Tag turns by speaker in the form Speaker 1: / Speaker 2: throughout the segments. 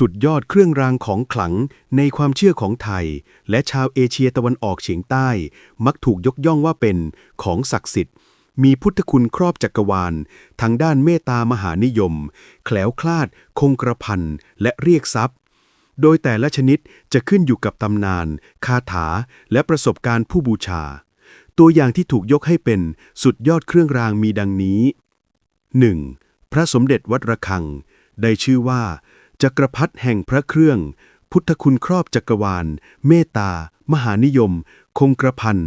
Speaker 1: สุดยอดเครื่องรางของขลังในความเชื่อของไทย และชาวเอเชียตะวันออกเฉียงใต้ มักถูกยกย่องว่าเป็นของศักดิ์สิทธิ์ มีพุทธคุณครอบจักรวาล ทางด้านเมตตามหานิยม แคล้วคลาด คงกระพันและเรียกทรัพย์ โดยแต่ละชนิดจะขึ้นอยู่กับตำนาน คาถา และประสบการณ์ผู้บูชา ตัวอย่างที่ถูกยกให้เป็นสุดยอดเครื่องรางมีดังนี้ 1. พระสมเด็จวัดระฆัง ได้ชื่อว่า จักรพรรดิแห่งพระเครื่อง พุทธคุณครอบจักรวาล เมตตา มหานิยม คงกระพัน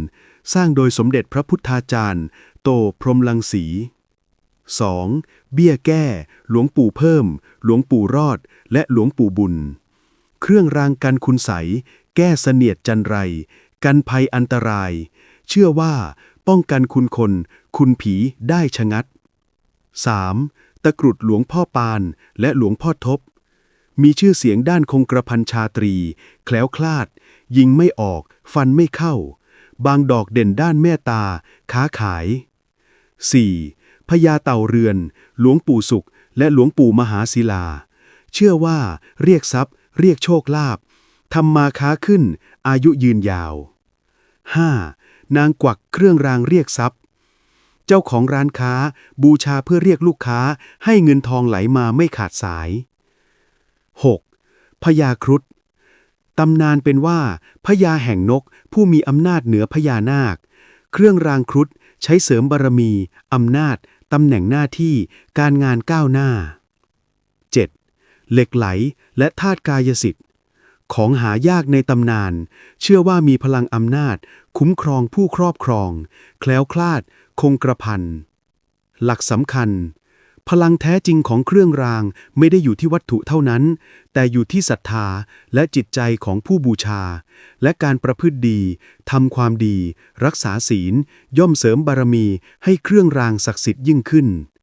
Speaker 1: สร้างโดยสมเด็จพระพุทธาจารย์ โตพรหมลังสี 2. เบี้ยแก้ หลวงปู่เพิ่ม หลวงปู่รอด และหลวงปู่บุญ เครื่องรางกันคุณใสยแก้เสนียดจันไร กันภัยอันตราย เชื่อว่าป้องกันคุณคน คุณผีได้ชะงัด 3. ตะกรุดหลวงพ่อปานและหลวงพ่อทบ มีชื่อเสียงด้านคงกระพันชาตรี แคล้วคลาด ยิงไม่ออก ฟันไม่เข้า บางดอกเด่นด้านเมตตา ค้าขาย 4. พญาเต่าเรือน หลวงปู่สุข และหลวงปู่มหาศิลา เชื่อว่าเรียกทรัพย์ เรียกโชคลาภทำมาค้าขึ้น อายุยืนยาว 5. นางกวักเครื่องรางเรียกทรัพย์ เจ้าของร้านค้าบูชาเพื่อเรียกลูกค้าให้เงินทองไหลมาไม่ขาดสาย 6. พญาครุฑตำนานเป็นว่าพญาแห่งนกผู้มีอำนาจเหนือพญานาค เครื่องรางครุฑใช้เสริมบารมี อำนาจ ตำแหน่งหน้าที่ การงานก้าวหน้า 7. เหล็กไหลและธาตุกายสิทธิ์ ของหายากในตำนาน เชื่อว่ามีพลังอำนาจ คุ้มครองผู้ครอบครอง แคล้วคลาด คงกระพันหลักสำคัญ พลังแท้จริงของเครื่องรางไม่ได้อยู่ที่วัตถุเท่านั้น แต่อยู่ที่ศรัทธาและจิตใจของผู้บูชา และการประพฤติดีทำความดี รักษาศีล ย่อมเสริมบารมีให้เครื่องรางศักดิ์สิทธิ์ยิ่งขึ้น